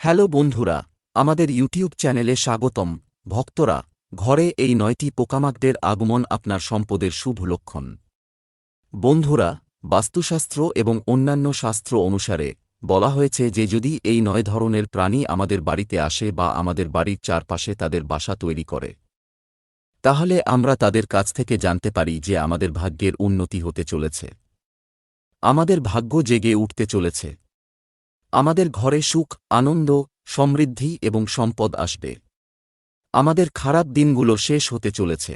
Hello বন্ধুরা, আমাদের YouTube চ্যানেলে স্বাগতম। ভক্তরা, ঘরে এই নয়টি পোকামাকদের আগমন আপনার সম্পদের শুভ লক্ষণ। বন্ধুরা, বাস্তুশাস্ত্র এবং অন্যান্য শাস্ত্র অনুসারে বলা হয়েছে যে যদি এই নয় ধরনের প্রাণী আমাদের বাড়িতে আসে বা আমাদের বাড়ির চারপাশে তাদের বাসা তৈরি করে, তাহলে আমরা তাদের কাছ থেকে জানতে পারি যে আমাদের ভাগ্যের উন্নতি হতে চলেছে। আমাদের ভাগ্য জেগে উঠতে চলেছে। আমাদের ঘরে সুখ, আনন্দ, সমৃদ্ধি এবং সম্পদ আসবে। আমাদের খারাপ দিনগুলো শেষ হতে চলেছে।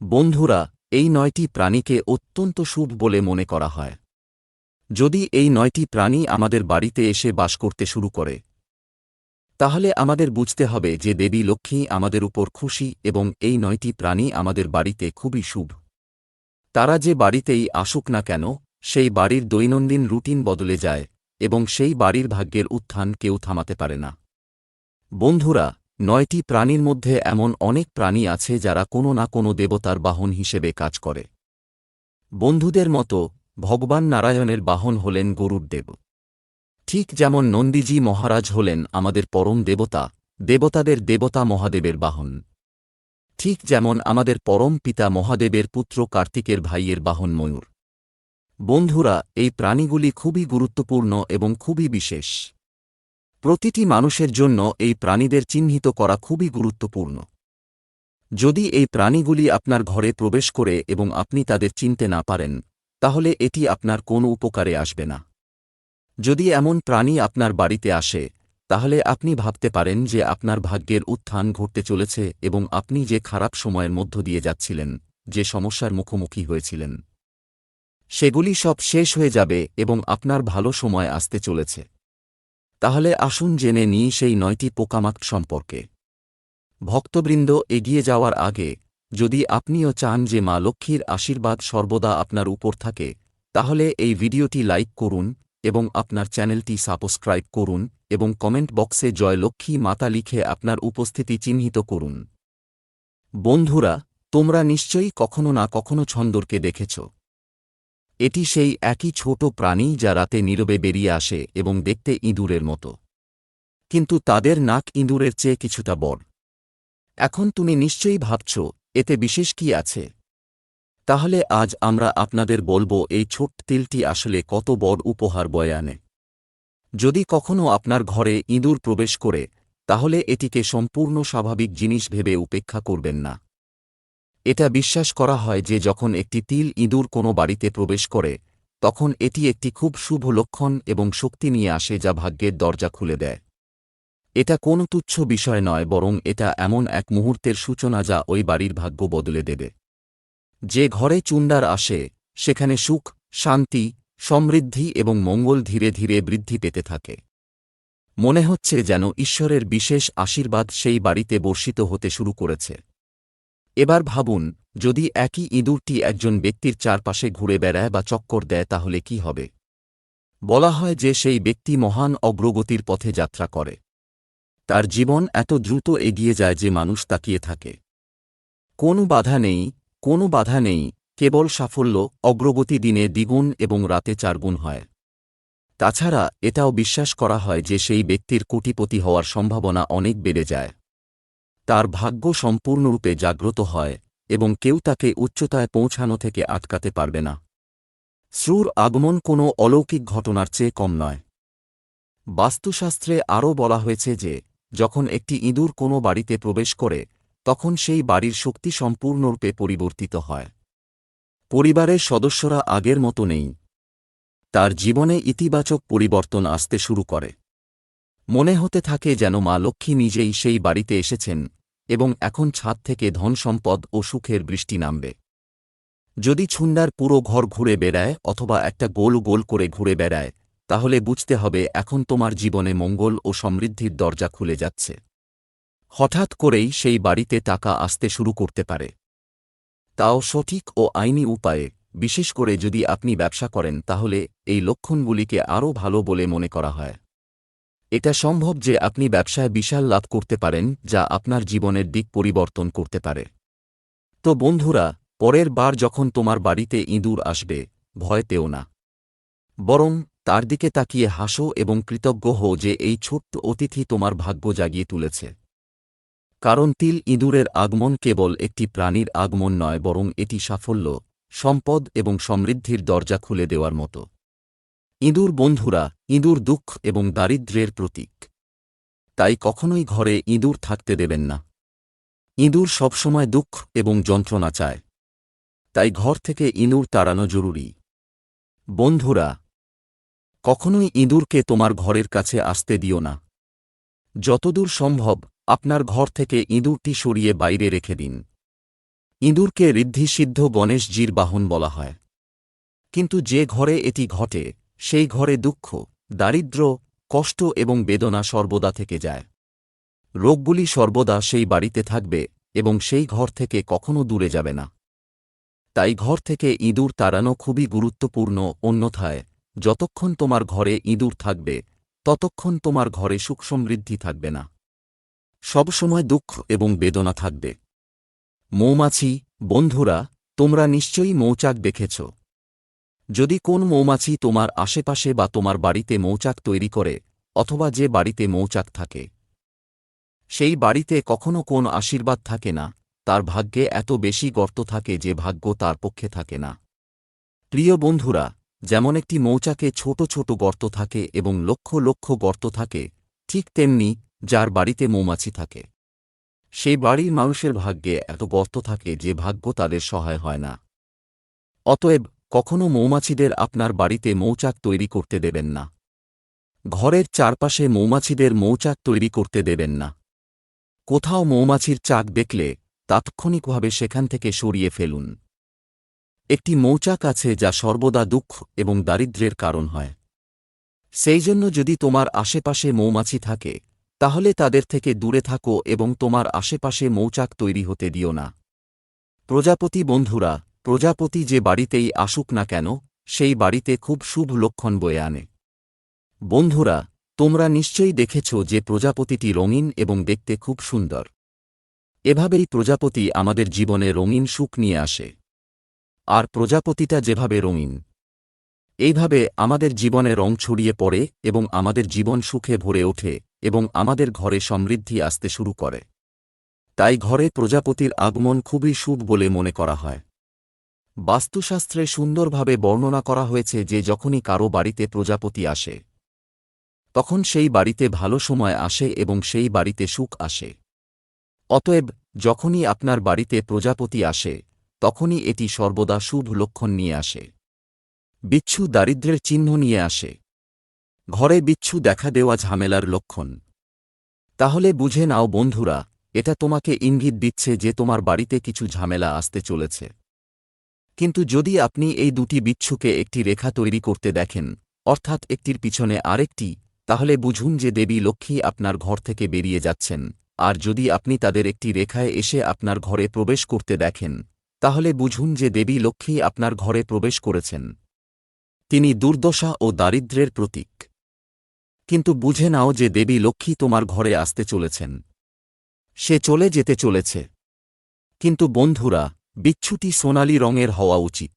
বন্ধুরা, এই নয়টি প্রাণীকে অত্যন্ত শুভ বলে মনে করা হয়। যদি এই নয়টি প্রাণী আমাদের বাড়িতে এসে বাস করতে শুরু করে, তাহলে আমাদের বুঝতে হবে যে দেবী লক্ষ্মী আমাদের উপর খুশি এবং এই নয়টি প্রাণী আমাদের বাড়িতে খুবই শুভ। তারা যে বাড়িতেই আসুক না কেন, সেই বাড়ির দৈনন্দিন রুটিন বদলে যায়। এবং সেই বাড়ির ভাগ্যের উত্থান কেউ থামাতে পারে না। বন্ধুরা, নয়টি প্রাণীর মধ্যে এমন অনেক প্রাণী আছে যারা কোনো না কোনো দেবতার বাহন হিসেবে কাজ করে। বন্ধুদের মতো, ভগবান নারায়ণের বাহন হলেন গরুর দেব। ঠিক যেমন নন্দীজি মহারাজ হলেন আমাদের পরম দেবতা, দেবতাদের দেবতা মহাদেবের বাহন। ঠিক যেমন আমাদের পরম পিতা মহাদেবের পুত্র কার্তিকের ভাইয়ের বাহন ময়ূর। বন্ধুরা, এই প্রাণীগুলি খুবই গুরুত্বপূর্ণ এবং খুবই বিশেষ। প্রতিটি মানুষের জন্য এই প্রাণীদের চিহ্নিত করা খুবই গুরুত্বপূর্ণ। যদি এই প্রাণীগুলি আপনার ঘরে প্রবেশ করে এবং আপনি তাদের চিনতে না পারেন, তাহলে এটি আপনার কোনো উপকারে আসবে না। যদি এমন প্রাণী আপনার বাড়িতে আসে, তাহলে আপনি ভাবতে পারেন যে আপনার ভাগ্যের উত্থান ঘটতে চলেছে এবং আপনি যে খারাপ সময়ের মধ্য দিয়ে যাচ্ছিলেন, যে সমস্যার মুখোমুখি হয়েছিলেন। সেগুলি সব শেষ হয়ে যাবে এবং আপনার ভালো সময় আসতে চলেছে। তাহলে আসুন জেনে নিই সেই নয়টি পোকামাক সম্পর্কে। ভক্তবৃন্দ এগিয়ে যাওয়ার আগে, যদি আপনিও চান যে মা লক্ষ্মীর আশীর্বাদ সর্বদা আপনার উপর থাকে, তাহলে এই ভিডিওটি লাইক করুন এবং আপনার চ্যানেলটি সাবস্ক্রাইব করুন এবং কমেন্ট বক্সে জয় লক্ষ্মী মাতা লিখে আপনার উপস্থিতি চিহ্নিত করুন। বন্ধুরা, তোমরা নিশ্চয়ই কখনো না কখনো ছন্দরকে দেখেছ। এটি সেই একই ছোট প্রাণী যা রাতে নীরবে বেরিয়ে আসে এবং দেখতে ইঁদুরের মতো। কিন্তু তাদের নাক ইঁদুরের চেয়ে কিছুটা বড়। এখন তুমি নিশ্চয়ই ভাবছ, এতে বিশেষ কি আছে? তাহলে আজ আমরা আপনাদের বলব, এই ছোট্ট তিলটি আসলে কত বড় উপহার বয়ে আনে। যদি কখনও আপনার ঘরে ইঁদুর প্রবেশ করে, তাহলে এটিকে সম্পূর্ণ স্বাভাবিক জিনিস ভেবে উপেক্ষা করবেন না। এটা বিশ্বাস করা হয় যে যখন একটি তিল ইঁদুর কোনো বাড়িতে প্রবেশ করে, তখন এটি একটি খুব শুভ লক্ষণ এবং শক্তি নিয়ে আসে যা ভাগ্যের দরজা খুলে দেয়। এটা কোনো তুচ্ছ বিষয় নয়, বরং এটা এমন এক মুহূর্তের সূচনা যা ওই বাড়ির ভাগ্য বদলে দেবে। যে ঘরে চুন্ডার আসে, সেখানে সুখ, শান্তি, সমৃদ্ধি এবং মঙ্গল ধীরে ধীরে বৃদ্ধি পেতে থাকে। মনে হচ্ছে যেন ঈশ্বরের বিশেষ আশীর্বাদ সেই বাড়িতে বর্ষিত হতে শুরু করেছে। এবার ভাবুন, যদি একই ইঁদুরটি একজন ব্যক্তির চারপাশে ঘুরে বেড়ায় বা চক্কর দেয়, তাহলে কি হবে? বলা হয় যে সেই ব্যক্তি মহান অগ্রগতির পথে যাত্রা করে। তার জীবন এত দ্রুত এগিয়ে যায় যে মানুষ তাকিয়ে থাকে। কোনো বাধা নেই, কোনো বাধা নেই, কেবল সাফল্য, অগ্রগতি দিনে দ্বিগুণ এবং রাতে চারগুণ হয়। তাছাড়া এটাও বিশ্বাস করা হয় যে সেই ব্যক্তির কোটিপতি হওয়ার সম্ভাবনা অনেক বেড়ে যায়। তার ভাগ্য সম্পূর্ণরূপে জাগ্রত হয় এবং কেউ তাকে উচ্চতায় পৌঁছানো থেকে আটকাতে পারবে না। শ্রুর আগমন কোনো অলৌকিক ঘটনার চেয়ে কম নয়। বাস্তুশাস্ত্রে আরও বলা হয়েছে যে, যখন একটি ইঁদুর কোনো বাড়িতে প্রবেশ করে, তখন সেই বাড়ির শক্তি সম্পূর্ণরূপে পরিবর্তিত হয়। পরিবারের সদস্যরা আগের মতো নেই। তার জীবনে ইতিবাচক পরিবর্তন আসতে শুরু করে। মনে হতে থাকে যেন মা লক্ষ্মী নিজেই সেই বাড়িতে এসেছেন এবং এখন ছাদ থেকে ধন সম্পদ ও সুখের বৃষ্টি নামবে। যদি ছুন্ডার পুরো ঘর ঘুরে বেড়ায় অথবা একটা গোল গোল করে ঘুরে বেড়ায়, তাহলে বুঝতে হবে এখন তোমার জীবনে মঙ্গল ও সমৃদ্ধির দরজা খুলে যাচ্ছে। হঠাৎ করেই সেই বাড়িতে টাকা আসতে শুরু করতে পারে। তাও সঠিক ও আইনি উপায়ে, বিশেষ করে যদি আপনি ব্যবসা করেন তাহলে এই লক্ষণগুলিকে আরও ভালো বলে মনে করা হয়। এটা সম্ভব যে আপনি ব্যবসায় বিশাল লাভ করতে পারেন, যা আপনার জীবনের দিক পরিবর্তন করতে পারে। তো বন্ধুরা, পরের বার যখন তোমার বাড়িতে ইঁদুর আসবে, ভয় পেও না। বরং তার দিকে তাকিয়ে হাসো এবং কৃতজ্ঞ হও যে এই ছোট্ট অতিথি তোমার ভাগ্য জাগিয়ে তুলেছে। কারণ তিল ইঁদুরের আগমন কেবল একটি প্রাণীর আগমন নয়, বরং এটি সাফল্য, সম্পদ এবং সমৃদ্ধির দরজা খুলে দেওয়ার মতো। ইঁদুর বন্ধুরা, ইঁদুর দুঃখ এবং দারিদ্র্যের প্রতীক। তাই কখনোই ঘরে ইঁদুর থাকতে দেবেন না। ইঁদুর সবসময় দুঃখ এবং যন্ত্রণা চায়। তাই ঘর থেকে ইঁদুর তাড়ানো জরুরি। বন্ধুরা, কখনোই ইঁদুরকে তোমার ঘরের কাছে আসতে দিও না। যতদূর সম্ভব আপনার ঘর থেকে ইঁদুরটি সরিয়ে বাইরে রেখে দিন। ইঁদুরকে ঋদ্ধিসিদ্ধ গণেশজির বাহন বলা হয়। কিন্তু যে ঘরে এটি ঘটে সেই ঘরে দুঃখ দারিদ্র্য কষ্ট এবং বেদনা সর্বদা থেকে যায়। রোগগুলি সর্বদা সেই বাড়িতে থাকবে এবং সেই ঘর থেকে কখনো দূরে যাবে না। তাই ঘর থেকে ইঁদুর তাড়ানো খুবই গুরুত্বপূর্ণ, অন্যথায়, যতক্ষণ তোমার ঘরে ইঁদুর থাকবে, ততক্ষণ তোমার ঘরে সুখ সমৃদ্ধি থাকবে না। সবসময় দুঃখ এবং বেদনা থাকবে। মৌমাছি, বন্ধুরা, তোমরা নিশ্চয়ই মৌচাক দেখেছ। যদি কোন মৌমাছি তোমার আশেপাশে বা তোমার বাড়িতে মৌচাক তৈরি করে, অথবা যে বাড়িতে মৌচাক থাকে, সেই বাড়িতে কখনো কোন আশীর্বাদ থাকে না, তার ভাগ্যে এত বেশি গর্ত থাকে যে ভাগ্য তার পক্ষে থাকে না। প্রিয় বন্ধুরা, যেমন একটি মৌচাকে ছোট ছোট গর্ত থাকে এবং লক্ষ লক্ষ গর্ত থাকে, ঠিক তেমনি যার বাড়িতে মৌমাছি থাকে, সেই বাড়ির মানুষের ভাগ্যে এত গর্ত থাকে যে ভাগ্য তাদের সহায় হয় না। অতএব কখনো মৌমাছিদের আপনার বাড়িতে মৌচাক তৈরি করতে দেবেন না। ঘরের চারপাশে মৌমাছিদের মৌচাক তৈরি করতে দেবেন না। কোথাও মৌমাছির চাক দেখলে তাৎক্ষণিকভাবে সেখান থেকে সরিয়ে ফেলুন। একটি মৌচাক আছে যা সর্বদা দুঃখ এবং দারিদ্র্যের কারণ হয়। সেই জন্য যদি তোমার আশেপাশে মৌমাছি থাকে, তাহলে তাদের থেকে দূরে থাকো এবং তোমার আশেপাশে মৌচাক তৈরি হতে দিও না। প্রজাপতি বন্ধুরা প্রজাপতি যে বাড়িতেই আসুক না কেন, সেই বাড়িতে খুব শুভ লক্ষণ বয়ে আনে। বন্ধুরা, তোমরা নিশ্চয়ই দেখেছ যে প্রজাপতিটি রঙিন এবং দেখতে খুব সুন্দর। এভাবেই প্রজাপতি আমাদের জীবনে রঙিন সুখ নিয়ে আসে। আর প্রজাপতিটা যেভাবে রঙিন, এইভাবে আমাদের জীবনে রং ছড়িয়ে পড়ে এবং আমাদের জীবন সুখে ভরে ওঠে এবং আমাদের ঘরে সমৃদ্ধি আসতে শুরু করে। তাই ঘরে প্রজাপতির আগমন খুবই শুভ বলে মনে করা হয়। বাস্তুশাস্ত্রে সুন্দরভাবে বর্ণনা করা হয়েছে যে যখনই কারও বাড়িতে প্রজাপতি আসে, তখন সেই বাড়িতে ভালো সময় আসে এবং সেই বাড়িতে সুখ আসে। অতএব, যখনই আপনার বাড়িতে প্রজাপতি আসে, তখনই এটি সর্বদা শুভ লক্ষণ নিয়ে আসে। বিচ্ছু দারিদ্র্যের চিহ্ন নিয়ে আসে। ঘরে বিচ্ছু দেখা দেওয়া ঝামেলার লক্ষণ। তাহলে বুঝে নাও বন্ধুরা, এটা তোমাকে ইঙ্গিত দিচ্ছে যে তোমার বাড়িতে কিছু ঝামেলা আসতে চলেছে। কিন্তু যদি আপনি এই দুটি বিচ্ছুকে একটি রেখা তৈরি করতে দেখেন, অর্থাৎ একটির পিছনে আরেকটি, তাহলে বুঝুন যে দেবী লক্ষ্মী আপনার ঘর থেকে বেরিয়ে যাচ্ছেন। আর যদি আপনি তাদের একটি রেখায় এসে আপনার ঘরে প্রবেশ করতে দেখেন, তাহলে বুঝুন যে দেবী লক্ষ্মী আপনার ঘরে প্রবেশ করেছেন। তিনি দুর্দশা ও দারিদ্র্যের প্রতীক। কিন্তু বুঝে নাও যে দেবী লক্ষ্মী তোমার ঘরে আসতে চলেছেন। সে চলে যেতে চলেছে। কিন্তু বন্ধুরা বিচ্ছুটি সোনালি রঙের হওয়া উচিত।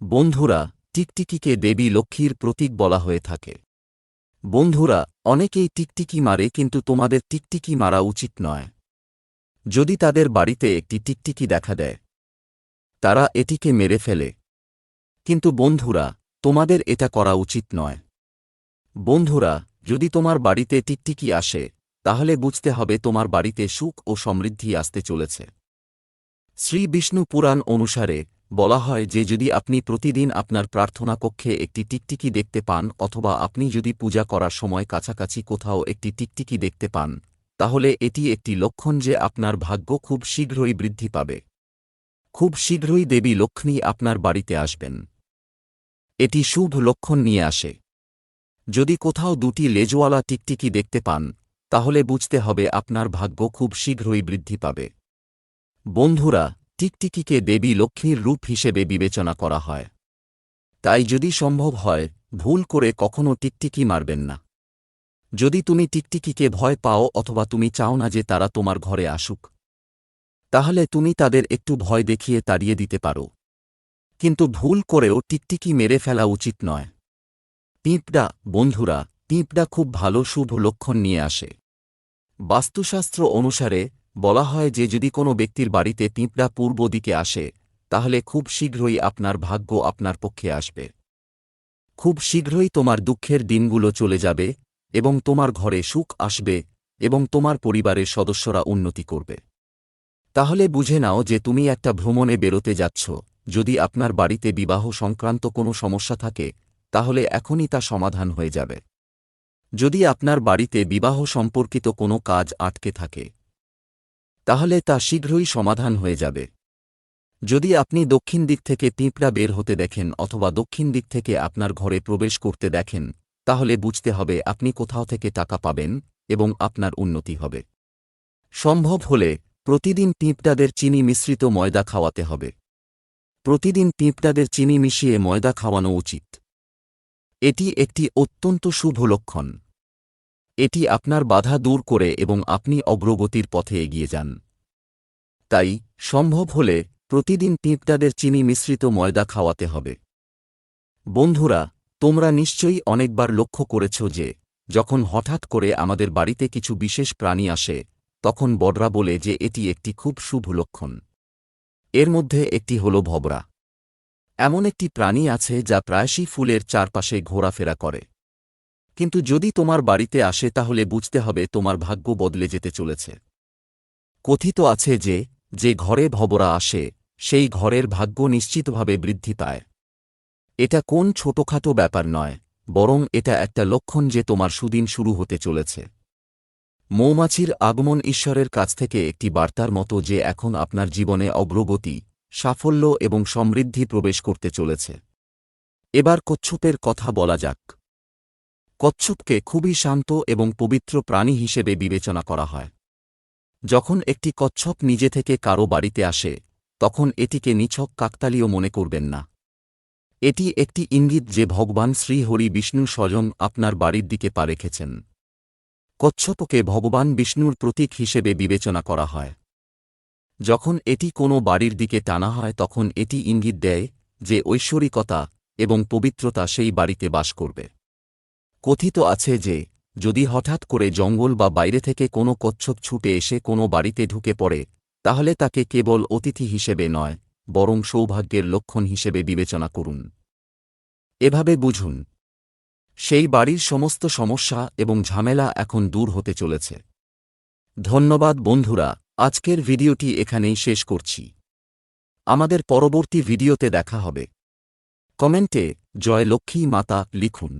বন্ধুরা, টিকটিকিকে দেবী লক্ষ্মীর প্রতীক বলা হয়ে থাকে। বন্ধুরা, অনেকেই টিকটিকি মারে কিন্তু তোমাদের টিকটিকি মারা উচিত নয়। যদি তাদের বাড়িতে একটি টিকটিকি দেখা দেয়, তারা এটিকে মেরে ফেলে। কিন্তু বন্ধুরা, তোমাদের এটা করা উচিত নয়। বন্ধুরা, যদি তোমার বাড়িতে টিকটিকি আসে, তাহলে বুঝতে হবে তোমার বাড়িতে সুখ ও সমৃদ্ধি আসতে চলেছে। শ্রী বিষ্ণু পুরাণ অনুসারে বলা হয় যে যদি আপনি প্রতিদিন আপনার প্রার্থনা কক্ষে একটি টিকটিকি দেখতে পান অথবা আপনি যদি পূজা করার সময় কাছাকাছি কোথাও একটি টিকটিকি দেখতে পান, তাহলে এটি একটি লক্ষণ যে আপনার ভাগ্য খুব শীঘ্রই বৃদ্ধি পাবে। খুব শীঘ্রই দেবী লক্ষ্মী আপনার বাড়িতে আসবেন। এটি শুভ লক্ষণ নিয়ে আসে। যদি কোথাও দুটি লেজওয়ালা টিকটিকি দেখতে পান, তাহলে বুঝতে হবে আপনার ভাগ্য খুব শীঘ্রই বৃদ্ধি পাবে। বন্ধুরা, টিকটিকিকে দেবী লক্ষ্মীর রূপ হিসেবে বিবেচনা করা হয়। তাই যদি সম্ভব হয়, ভুল করে কখনও টিকটিকি মারবেন না। যদি তুমি টিকটিকিকে ভয় পাও অথবা তুমি চাও না যে তারা তোমার ঘরে আসুক, তাহলে তুমি তাদের একটু ভয় দেখিয়ে তাড়িয়ে দিতে পারো। কিন্তু ভুল করেও টিকটিকি মেরে ফেলা উচিত নয়। পিঁপড়া, বন্ধুরা, পিঁপড়া খুব ভালো শুভ লক্ষণ নিয়ে আসে। বাস্তুশাস্ত্র অনুসারে বলা হয় যে যদি কোনো ব্যক্তির বাড়িতে পিঁপড়া পূর্ব দিকে আসে, তাহলে খুব শীঘ্রই আপনার ভাগ্য আপনার পক্ষে আসবে। খুব শীঘ্রই তোমার দুঃখের দিনগুলো চলে যাবে এবং তোমার ঘরে সুখ আসবে এবং তোমার পরিবারের সদস্যরা উন্নতি করবে। তাহলে বুঝে নাও যে তুমি একটা ভ্রমণে বেরোতে যাচ্ছ। যদি আপনার বাড়িতে বিবাহ সংক্রান্ত কোনো সমস্যা থাকে, তাহলে এখনই তা সমাধান হয়ে যাবে। যদি আপনার বাড়িতে বিবাহ সম্পর্কিত কোনো কাজ আটকে থাকে তাহলে তা শীঘ্রই সমাধান হয়ে যাবে। যদি আপনি দক্ষিণ দিক থেকে পিঁপড়া বের হতে দেখেন অথবা দক্ষিণ দিক থেকে আপনার ঘরে প্রবেশ করতে দেখেন, তাহলে বুঝতে হবে আপনি কোথাও থেকে টাকা পাবেন এবং আপনার উন্নতি হবে। সম্ভব হলে প্রতিদিন পিঁপড়াদের চিনি মিশ্রিত ময়দা খাওয়াতে হবে। প্রতিদিন পিঁপড়াদের চিনি মিশিয়ে ময়দা খাওয়ানো উচিত। এটি একটি অত্যন্ত শুভ লক্ষণ। এটি আপনার বাধা দূর করে এবং আপনি অগ্রগতির পথে এগিয়ে যান। তাই, সম্ভব হলে প্রতিদিন পিঁপড়াদের চিনি মিশ্রিত ময়দা খাওয়াতে হবে। বন্ধুরা, তোমরা নিশ্চয়ই অনেকবার লক্ষ্য করেছ যে, যখন হঠাৎ করে আমাদের বাড়িতে কিছু বিশেষ প্রাণী আসে, তখন বড়রা বলে যে এটি একটি খুব শুভ লক্ষণ। এর মধ্যে একটি হল ভবরা। এমন একটি প্রাণী আছে যা প্রায়শই ফুলের চারপাশে ঘোরাফেরা করে। কিন্তু যদি তোমার বাড়িতে আসে তাহলে বুঝতে হবে তোমার ভাগ্য বদলে যেতে চলেছে। কথিত আছে যে যে ঘরে ভবরা আসে, সেই ঘরের ভাগ্য নিশ্চিতভাবে বৃদ্ধি পায়। এটা কোন ছোটখাটো ব্যাপার নয়, বরং এটা একটা লক্ষণ যে তোমার সুদিন শুরু হতে চলেছে। মৌমাছির আগমন ঈশ্বরের কাছ থেকে একটি বার্তার মতো যে এখন আপনার জীবনে অগ্রগতি, সাফল্য এবং সমৃদ্ধি প্রবেশ করতে চলেছে। এবার কচ্ছপের কথা বলা যাক। কচ্ছপকে খুবই শান্ত এবং পবিত্র প্রাণী হিসেবে বিবেচনা করা হয়। যখন একটি কচ্ছপ নিজে থেকে কারও বাড়িতে আসে, তখন এটিকে নিছক কাকতালীয় মনে করবেন না। এটি একটি ইঙ্গিত যে ভগবান শ্রীহরি বিষ্ণু স্বজন আপনার বাড়ির দিকে পা রেখেছেন। কচ্ছপকে ভগবান বিষ্ণুর প্রতীক হিসেবে বিবেচনা করা হয়। যখন এটি কোনো বাড়ির দিকে টানা হয়, তখন এটি ইঙ্গিত দেয় যে ঐশ্বরিকতা এবং পবিত্রতা সেই বাড়িতে বাস করবে। কথিত আছে যে, যদি হঠাৎ করে জঙ্গল বা বাইরে থেকে কোনো কচ্ছপ ছুটে এসে কোনো বাড়িতে ঢুকে পড়ে, তাহলে তাকে কেবল অতিথি হিসেবে নয়, বরং সৌভাগ্যের লক্ষণ হিসেবে বিবেচনা করুন। এভাবে বুঝুন, সেই বাড়ির সমস্ত সমস্যা এবং ঝামেলা এখন দূর হতে চলেছে। ধন্যবাদ বন্ধুরা, আজকের ভিডিওটি এখানেই শেষ করছি। আমাদের পরবর্তী ভিডিওতে দেখা হবে। কমেন্টে জয় লক্ষ্মী মাতা লিখুন।